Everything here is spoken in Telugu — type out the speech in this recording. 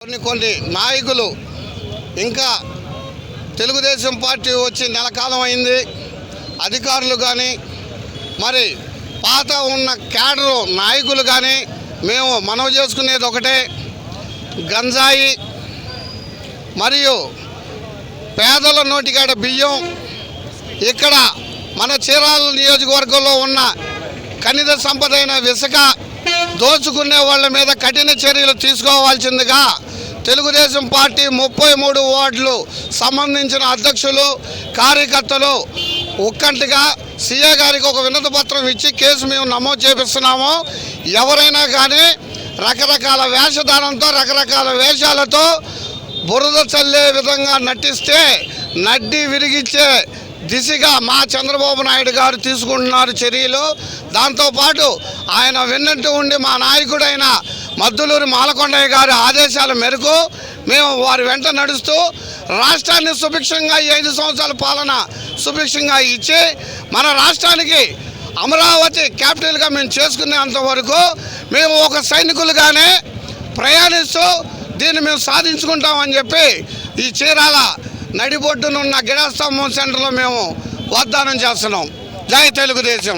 కొన్ని కొన్ని నాయకులు ఇంకా తెలుగుదేశం పార్టీ వచ్చి నెల కాలం అయింది. అధికారులు కానీ మరి పాత ఉన్న క్యాడరు నాయకులు కానీ మేము మనవి చేసుకునేది ఒకటే. గంజాయి మరియు పేదల నోటికాడ బియ్యం ఇక్కడ మన చీరాల నియోజకవర్గంలో ఉన్న ఖనిజ సంపద అయిన ఇసుక దోచుకునే వాళ్ళ మీద కఠిన చర్యలు తీసుకోవాల్సిందిగా తెలుగుదేశం పార్టీ ముప్పై మూడు వార్డులు సంబంధించిన అధ్యక్షులు కార్యకర్తలు ఒక్కంటిగా సీఏ గారికి ఒక వినతి పత్రం ఇచ్చి కేసు మేము నమోదు చేపిస్తున్నాము. ఎవరైనా కానీ రకరకాల వేషధారంతో రకరకాల వేషాలతో బురద చల్లే విధంగా నటిస్తే నడ్డి విరిగించే దిశగా మా చంద్రబాబు నాయుడు గారు తీసుకుంటున్నారు చర్యలు. దాంతోపాటు ఆయన విన్నట్టు ఉండి మా నాయకుడైన మద్దులూరి మాలకొండయ్య గారి ఆదేశాల మేరకు మేము వారి వెంట నడుస్తూ రాష్ట్రాన్ని సుభిక్షంగా ఈ ఐదు సంవత్సరాల పాలన సుభిక్షంగా ఇచ్చి మన రాష్ట్రానికి అమరావతి క్యాపిటల్గా మేము చేసుకునేంత వరకు మేము ఒక సైనికులుగానే ప్రయాణిస్తూ దీన్ని మేము సాధించుకుంటామని చెప్పి ఈ చీరాల నడిబొడ్డునున్న గిరాస్తంభం సెంటర్లో మేము వాగ్దానం చేస్తున్నాం. జై తెలుగుదేశం.